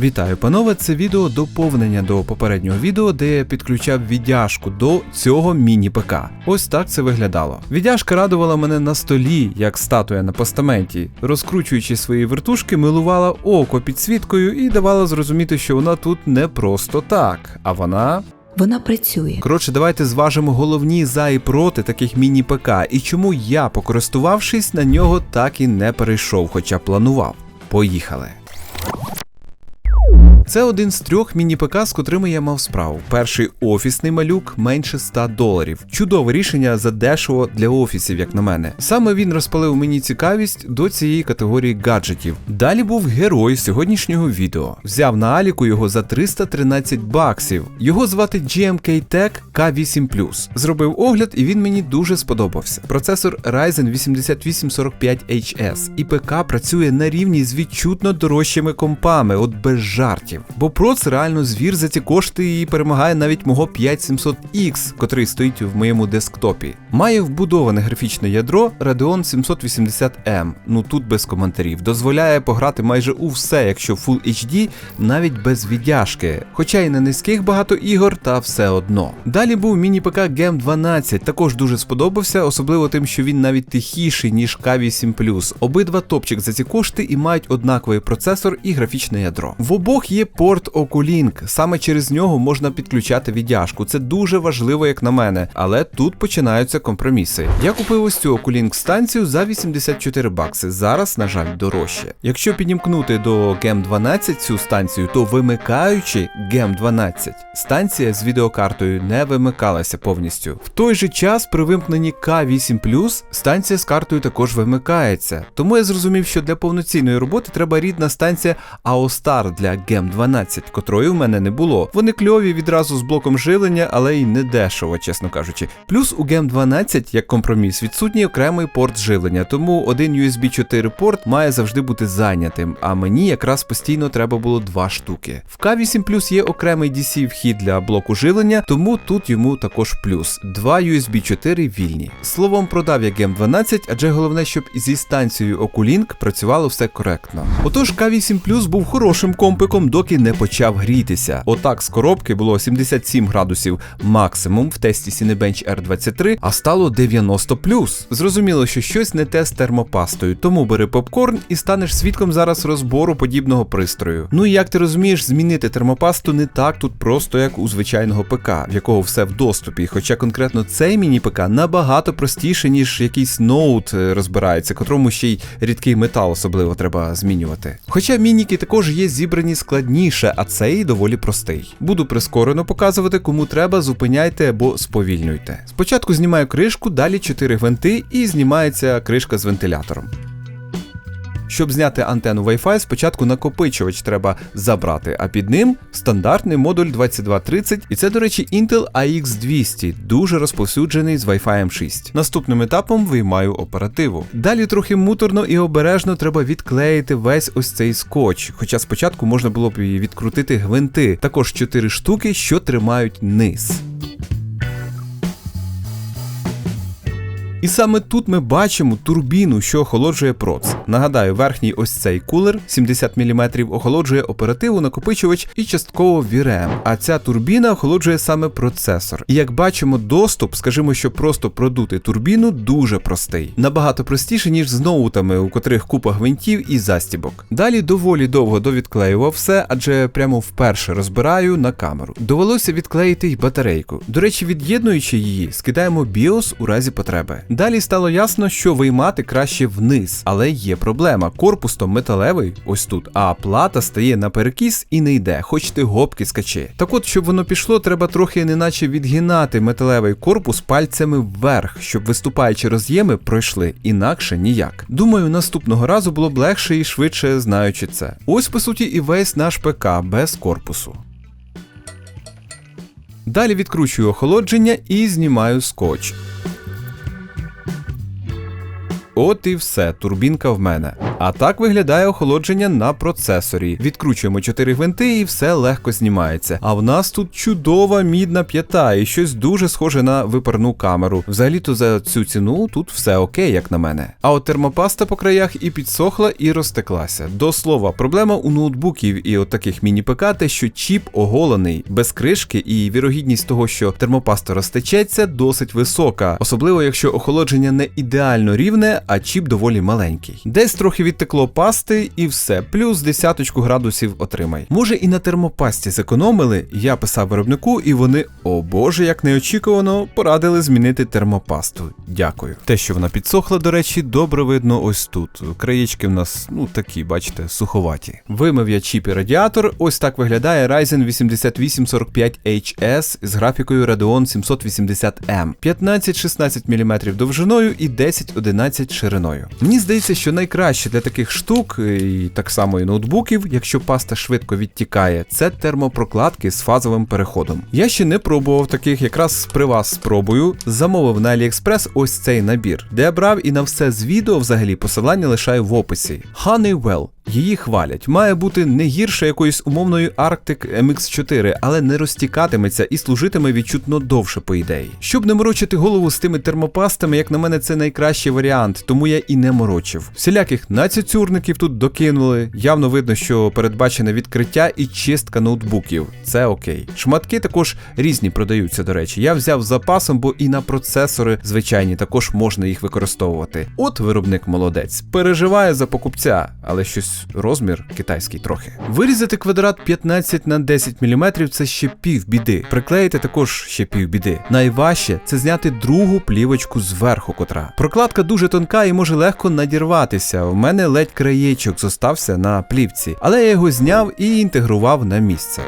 Вітаю, панове! Це відео доповнення до попереднього відео, де я підключав віддяжку до цього міні-ПК. Ось так це виглядало. Віддяжка радувала мене на столі, як статуя на постаменті, розкручуючи свої вертушки, милувала око підсвіткою і давала зрозуміти, що вона тут не просто так, а вона Вона працює. Коротше, давайте зважимо головні за і проти таких міні-ПК, і чому я, покористувавшись, на нього так і не перейшов, хоча планував. Поїхали. Це один з трьох міні-ПК, з котрими я мав справу. Перший офісний малюк менше 100 доларів. Чудове рішення за дешево для офісів, як на мене. Саме він розпалив мені цікавість до цієї категорії гаджетів. Далі був герой сьогоднішнього відео. Взяв на Аліку його за 313 баксів. Його звати GMK Tech K8 Зробив огляд, і він мені дуже сподобався. Процесор Ryzen 8845HS і ПК працює на рівні з відчутно дорожчими компами, от без жартів. Бо проц реально звір за ці кошти і перемагає навіть мого 5700X, котрий стоїть в моєму десктопі. Має вбудоване графічне ядро Radeon 780M, ну тут без коментарів. Дозволяє пограти майже у все, якщо Full HD, навіть без віддяжки. Хоча і на низьких багато ігор, та все одно. Далі був міні-ПК Gem 12, також дуже сподобався, особливо тим, що він навіть тихіший, ніж K8 Обидва топчик за ці кошти і мають однаковий процесор і графічне ядро. В обох є порт Oculink, саме через нього можна підключати віддяжку. Це дуже важливо, як на мене, але тут починаються компроміси. Я купив ось цю Oculink станцію за 84 бакси. Зараз, на жаль, дорожче. Якщо підімкнути до Gem 12 цю станцію, то вимикаючи Gem 12, станція з відеокартою не вимикалася повністю. В той же час при вимкненні K8 станція з картою також вимикається. Тому я зрозумів, що для повноцінної роботи треба рідна станція AOSTAR для Gem 12, котрої в мене не було. Вони кльові відразу з блоком живлення, але й не дешево, чесно кажучи. Плюс у Gem 12, як компроміс, відсутній окремий порт живлення, тому один USB 4 порт має завжди бути зайнятим, а мені якраз постійно треба було два штуки. В K8 є окремий DC вхід для блоку живлення, тому тут йому також плюс. Два USB 4 вільні. Словом, продав я Gem 12, адже головне, щоб зі станцією Oculink працювало все коректно. Отож, K8 був хорошим компиком, доки не почав грітися. Отак з коробки було 77 градусів максимум в тесті Cinebench R23, а стало 90 Зрозуміло, що щось не те з термопастою, тому бери попкорн і станеш свідком зараз розбору подібного пристрою. Ну і як ти розумієш, змінити термопасту не так тут просто, як у звичайного ПК, в якого все в доступі. Хоча конкретно цей міні-ПК набагато простіше, ніж якийсь ноут е, розбирається, котрому ще й рідкий метал особливо треба змінювати. Хоча мініки також є зібрані складніше, а цей доволі простий. Буду прискорено показувати, кому треба, зупиняйте або сповільнюйте. Спочатку знімаю кришку, далі 4 гвинти і знімається кришка з вентилятором. Щоб зняти антенну Wi-Fi, спочатку накопичувач треба забрати, а під ним стандартний модуль 2230, і це, до речі, Intel AX200, дуже розповсюджений з Wi-Fi 6. Наступним етапом виймаю оперативу. Далі трохи муторно і обережно треба відклеїти весь ось цей скотч, хоча спочатку можна було б і відкрутити гвинти, також 4 штуки, що тримають низ. І саме тут ми бачимо турбіну, що охолоджує проц. Нагадаю, верхній ось цей кулер 70 мм охолоджує оперативу, накопичувач і частково VRM, а ця турбіна охолоджує саме процесор. І як бачимо, доступ, скажімо, що просто продути турбіну, дуже простий. Набагато простіше, ніж з ноутами, у котрих купа гвинтів і застібок. Далі доволі довго довідклеював все, адже прямо вперше розбираю на камеру. Довелося відклеїти й батарейку. До речі, від'єднуючи її, скидаємо BIOS у разі потреби. Далі стало ясно, що виймати краще вниз, але є проблема. Корпус то металевий, ось тут, а плата стає на перекіс і не йде, хоч ти гопки скачи. Так от, щоб воно пішло, треба трохи неначе відгинати металевий корпус пальцями вверх, щоб виступаючі роз'єми пройшли, інакше ніяк. Думаю, наступного разу було б легше і швидше знаючи це. Ось по суті і весь наш ПК без корпусу. Далі відкручую охолодження і знімаю скотч. От і все, турбінка в мене. А так виглядає охолодження на процесорі. Відкручуємо 4 гвинти і все легко знімається. А в нас тут чудова мідна п'ята і щось дуже схоже на випарну камеру. Взагалі-то за цю ціну тут все окей, як на мене. А от термопаста по краях і підсохла, і розтеклася. До слова, проблема у ноутбуків і от таких міні-ПК, те, що чіп оголений, без кришки, і вірогідність того, що термопаста розтечеться, досить висока, особливо якщо охолодження не ідеально рівне, а чіп доволі маленький. Десь трохи відтекло пасти, і все, плюс десяточку градусів отримай. Може і на термопасті зекономили, я писав виробнику, і вони, о боже, як неочікувано, порадили змінити термопасту. Дякую. Те, що вона підсохла, до речі, добре видно ось тут. Краєчки в нас, ну такі, бачите, суховаті. Вимив я чіп і радіатор. Ось так виглядає Ryzen 8845HS з графікою Radeon 780M. 15-16 мм довжиною і 10-11 шириною. Мені здається, що найкраще для таких штук, і так само і ноутбуків, якщо паста швидко відтікає, це термопрокладки з фазовим переходом. Я ще не пробував таких, якраз при вас спробую. Замовив на AliExpress ось цей набір, де я брав і на все з відео взагалі посилання лишаю в описі. Honeywell. Її хвалять, має бути не гірше якоїсь умовної Arctic MX4, але не розтікатиметься і служитиме відчутно довше, по ідеї. Щоб не морочити голову з тими термопастами, як на мене, це найкращий варіант, тому я і не морочив. Всіляких нацюцюрників тут докинули. Явно видно, що передбачене відкриття і чистка ноутбуків. Це окей. Шматки також різні продаються, до речі. Я взяв запасом, бо і на процесори звичайні також можна їх використовувати. От виробник молодець, переживає за покупця, але щось розмір китайський трохи. Вирізати квадрат 15 на 10 мм це ще пів біди. Приклеїти також ще пів біди. Найважче це зняти другу плівочку зверху котра. Прокладка дуже тонка і може легко надірватися. У мене ледь краєчок зостався на плівці, але я його зняв і інтегрував на місце.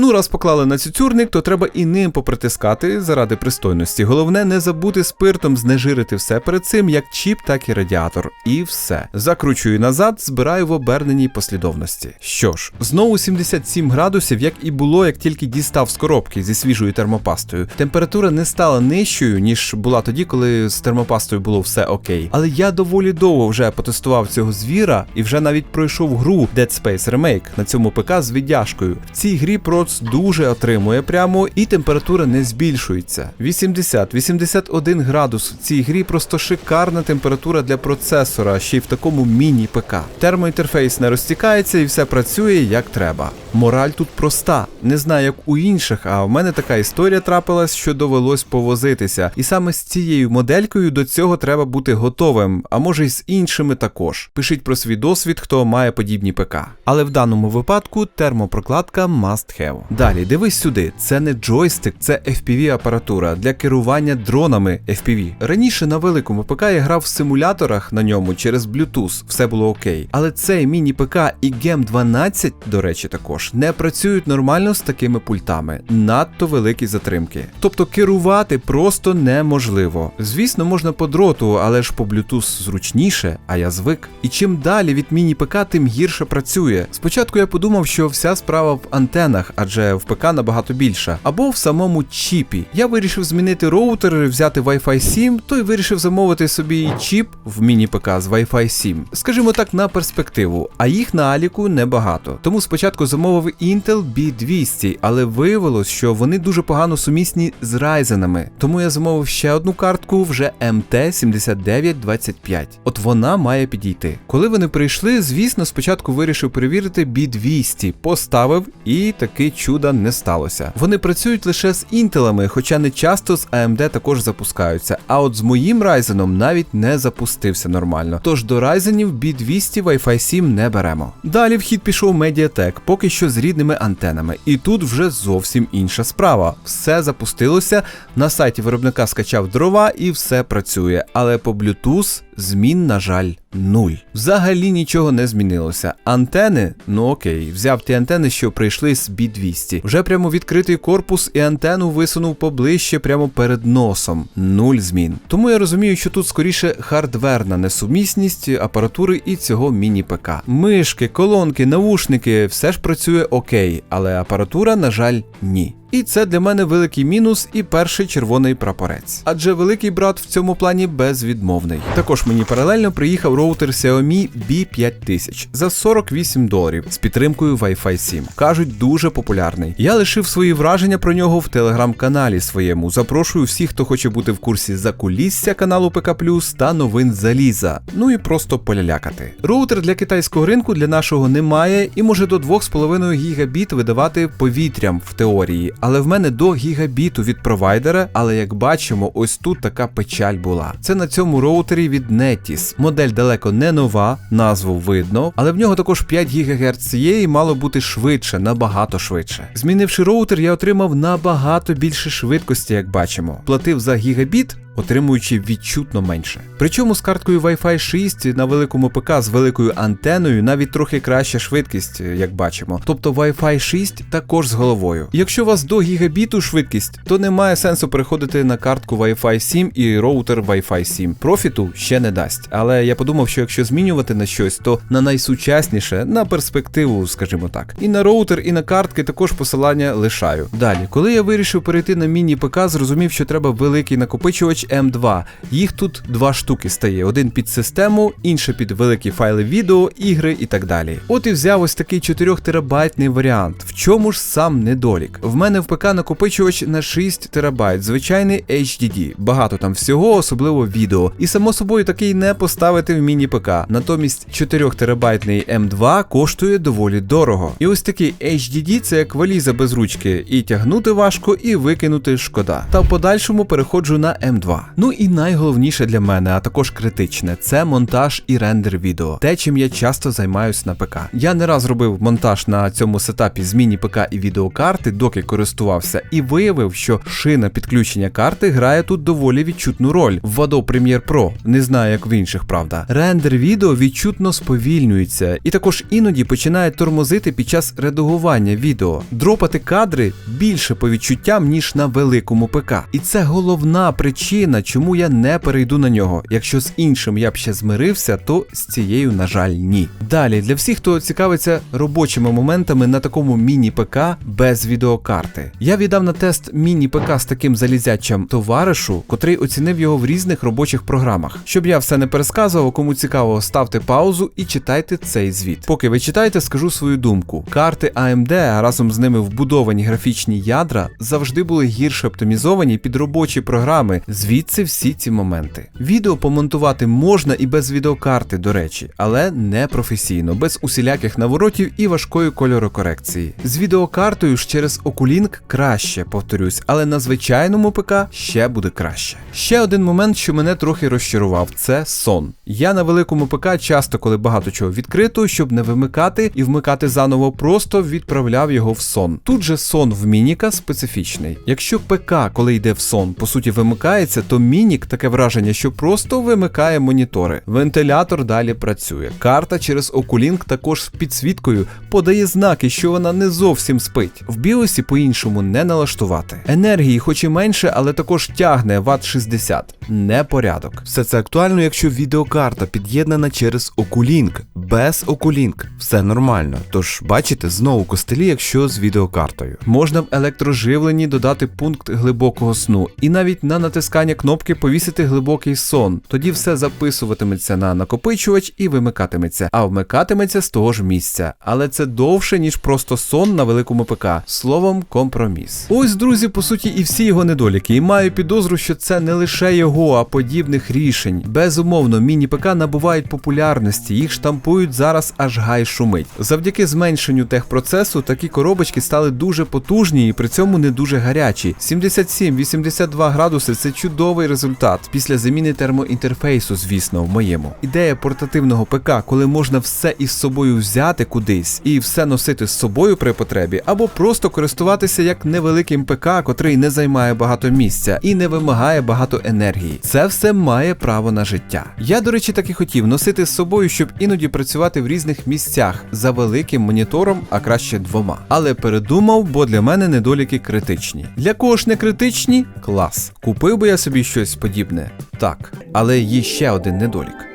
Ну, раз поклали на цюцюрник, то треба і ним попритискати заради пристойності. Головне не забути спиртом знежирити все перед цим, як чіп, так і радіатор. І все. Закручую назад, збираю в оберненій послідовності. Що ж, знову 77 градусів, як і було, як тільки дістав з коробки зі свіжою термопастою. Температура не стала нижчою, ніж була тоді, коли з термопастою було все окей. Але я доволі довго вже потестував цього звіра і вже навіть пройшов гру Dead Space Remake на цьому ПК з віддяжкою. В цій грі проц дуже отримує прямо і температура не збільшується. 80-81 градус в цій грі просто шикарна температура для процесора, ще й в такому міні-ПК. Термоінтерфейс не розтікається і все працює як треба. Мораль тут проста. Не знаю, як у інших, а в мене така історія трапилась, що довелось повозитися. І саме з цією моделькою до цього треба бути готовим, а може й з іншими також. Пишіть про свій досвід, хто має подібні ПК. Але в даному випадку термопрокладка must have. Далі, дивись сюди, це не джойстик, це FPV апаратура для керування дронами FPV. Раніше на великому ПК я грав в симуляторах на ньому через Bluetooth, все було окей. Але цей міні-ПК і GEM 12, до речі, також не працюють нормально з такими пультами, надто великі затримки. Тобто керувати просто неможливо. Звісно, можна по дроту, але ж по Bluetooth зручніше, а я звик. І чим далі від міні-ПК, тим гірше працює. Спочатку я подумав, що вся справа в антенах, адже в ПК набагато більша, або в самому чіпі. Я вирішив змінити роутер, взяти Wi-Fi 7, то й вирішив замовити собі чіп в міні-ПК з Wi-Fi 7. Скажімо так, на перспективу, а їх на Аліку небагато. Тому спочатку замовив Intel B200, але виявилось, що вони дуже погано сумісні з Ryzenами. Тому я замовив ще одну картку вже MT7925. От вона має підійти. Коли вони прийшли, звісно, спочатку вирішив перевірити B200, поставив і таки чуда не сталося. Вони працюють лише з інтелами, хоча не часто з AMD також запускаються. А от з моїм Ryzen навіть не запустився нормально. Тож до Ryzen B200 Wi-Fi 7 не беремо. Далі в хід пішов Mediatek, поки що з рідними антенами. І тут вже зовсім інша справа. Все запустилося, на сайті виробника скачав дрова і все працює. Але по Bluetooth змін, на жаль, нуль. Взагалі нічого не змінилося. Антени, ну окей, взяв ті антени, що прийшли з B200. Вже прямо відкритий корпус і антенну висунув поближче, прямо перед носом. Нуль змін. Тому я розумію, що тут скоріше хардверна несумісність апаратури і цього міні-ПК. Мишки, колонки, навушники, все ж працює окей, але апаратура, на жаль, ні. І це для мене великий мінус і перший червоний прапорець. Адже великий брат в цьому плані безвідмовний. Також мені паралельно приїхав роутер Xiaomi B5000 за 48 доларів з підтримкою Wi-Fi 7. Кажуть, дуже популярний. Я лишив свої враження про нього в телеграм-каналі своєму. Запрошую всіх, хто хоче бути в курсі закулісся каналу ПК Плюс та новин заліза. Ну і просто полялякати. Роутер для китайського ринку для нашого немає і може до 2,5 гігабіт видавати повітрям в теорії, але в мене до гігабіту від провайдера. Але як бачимо, ось тут така печаль була. Це на цьому роутері від Netis. Модель далеко не нова, назву видно, але в нього також 5 ГГц є мало бути швидше, набагато швидше. Змінивши роутер, я отримав набагато більше швидкості, як бачимо. Платив за гігабіт. Отримуючи відчутно менше. Причому з карткою Wi-Fi 6 на великому ПК з великою антеною навіть трохи краща швидкість, як бачимо. Тобто Wi-Fi 6 також з головою. Якщо у вас до гігабіту швидкість, то немає сенсу переходити на картку Wi-Fi 7 і роутер Wi-Fi 7. Профіту ще не дасть. Але я подумав, що якщо змінювати на щось, то на найсучасніше, на перспективу, скажімо так. І на роутер, і на картки також посилання лишаю. Далі, коли я вирішив перейти на міні-ПК, зрозумів, що треба великий накопичувач M2. Їх тут два штуки стає: один під систему, інший під великі файли відео, ігри і так далі. От і взяв ось такий 4 терабайтний варіант. В чому ж сам недолік? В мене в ПК накопичувач на 6 терабайт, звичайний HDD. Багато там всього, особливо відео. І само собою такий не поставити в міні-ПК. Натомість 4 терабайтний M2 коштує доволі дорого. І ось такий HDD це як валіза без ручки. І тягнути важко, і викинути шкода. Та в подальшому переходжу на M2. Ну і найголовніше для мене, а також критичне, це монтаж і рендер відео. Те, чим я часто займаюсь на ПК. Я не раз робив монтаж на цьому сетапі з міні-ПК і відеокарти, доки користувався, і виявив, що шина підключення карти грає тут доволі відчутну роль в Adobe Premiere Pro. Не знаю, як в інших, правда. Рендер відео відчутно сповільнюється, і також іноді починає тормозити під час редагування відео. Дропати кадри більше по відчуттям, ніж на великому ПК. І це головна причина, чому я не перейду на нього. Якщо з іншим я б ще змирився, то з цією, на жаль, ні. Далі, для всіх, хто цікавиться робочими моментами на такому міні-ПК без відеокарти. Я віддав на тест міні-ПК з таким залізячим товаришу, котрий оцінив його в різних робочих програмах. Щоб я все не пересказував, кому цікаво, ставте паузу і читайте цей звіт. Поки ви читаєте, скажу свою думку. Карти AMD, разом з ними вбудовані графічні ядра, завжди були гірше оптимізовані під робочі програми. Звідси всі ці моменти. Відео помонтувати можна і без відеокарти, до речі, але не професійно, без усіляких наворотів і важкої кольорокорекції. З відеокартою ж через Oculink краще, повторюсь, але на звичайному ПК ще буде краще. Ще один момент, що мене трохи розчарував, це сон. Я на великому ПК часто, коли багато чого відкрито, щоб не вимикати і вмикати заново, просто відправляв його в сон. Тут же сон в Мініка специфічний. Якщо ПК, коли йде в сон, по суті вимикається, то Мінік таке враження, що просто вимикає монітори. Вентилятор далі працює. Карта через Oculink також з підсвіткою подає знаки, що вона не зовсім спить. В біосі по-іншому не налаштувати. Енергії, хоч і менше, але також тягне Вт 60. Непорядок. Все це актуально, якщо відеокарта під'єднана через Oculink. Без Oculink все нормально. Тож бачите, знову костелі, якщо з відеокартою. Можна в електроживленні додати пункт глибокого сну, і навіть на натискання кнопки повісити глибокий сон. Тоді все записуватиметься на накопичувач і вимикатиметься, а вмикатиметься з того ж місця. Але це довше, ніж просто сон на великому ПК. Словом, компроміс. Ось, друзі, по суті, і всі його недоліки. І маю підозру, що це не лише його, а подібних рішень. Безумовно, міні-ПК набувають популярності, їх штампують зараз аж гай шумить. Завдяки зменшенню техпроцесу такі коробочки стали дуже потужні і при цьому не дуже гарячі. 77-82 градуси це чудовий результат після заміни термоінтерфейсу, звісно, в моєму. Ідея портативного ПК, коли можна все із собою взяти кудись і все носити з собою при потребі, або просто користуватися як невеликим ПК, котрий не займає багато місця і не вимагає багато енергії. Це все має право на життя. Я, до речі, так і хотів носити з собою, щоб іноді працювати в різних місцях за великим монітором, а краще двома. Але передумав, бо для мене недоліки критичні. Для кого ж не критичні? Клас. Купив би я собі щось подібне. Так, але є ще один недолік.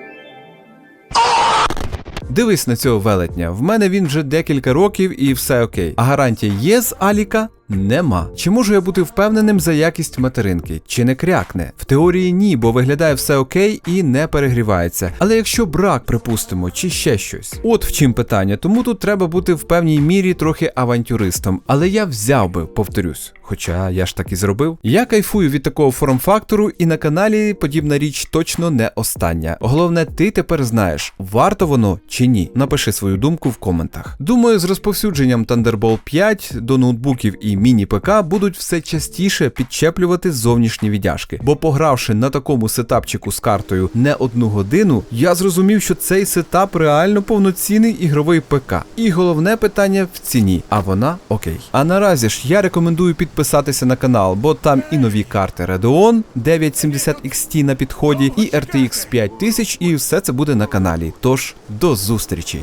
Дивись на цього велетня. В мене він вже декілька років і все окей. А гарантія є з Аліка? Нема. Чи можу я бути впевненим за якість материнки? Чи не крякне? В теорії ні, бо виглядає все окей і не перегрівається. Але якщо брак, припустимо, чи ще щось. От в чим питання, тому тут треба бути в певній мірі трохи авантюристом. Але я взяв би, повторюсь. Хоча я ж так і зробив. Я кайфую від такого форм-фактору, і на каналі подібна річ точно не остання. Головне, ти тепер знаєш, варто воно чи ні. Напиши свою думку в коментах. Думаю, з розповсюдженням Thunderbolt 5 до ноутбуків і міні-ПК будуть все частіше підчеплювати зовнішні віддяжки. Бо погравши на такому сетапчику з картою не одну годину, я зрозумів, що цей сетап реально повноцінний ігровий ПК. І головне питання в ціні, а вона окей. А наразі ж я рекомендую підписатися на канал, бо там і нові карти Radeon 970 XT на підході, і RTX 5000, і все це буде на каналі. Тож до зустрічі!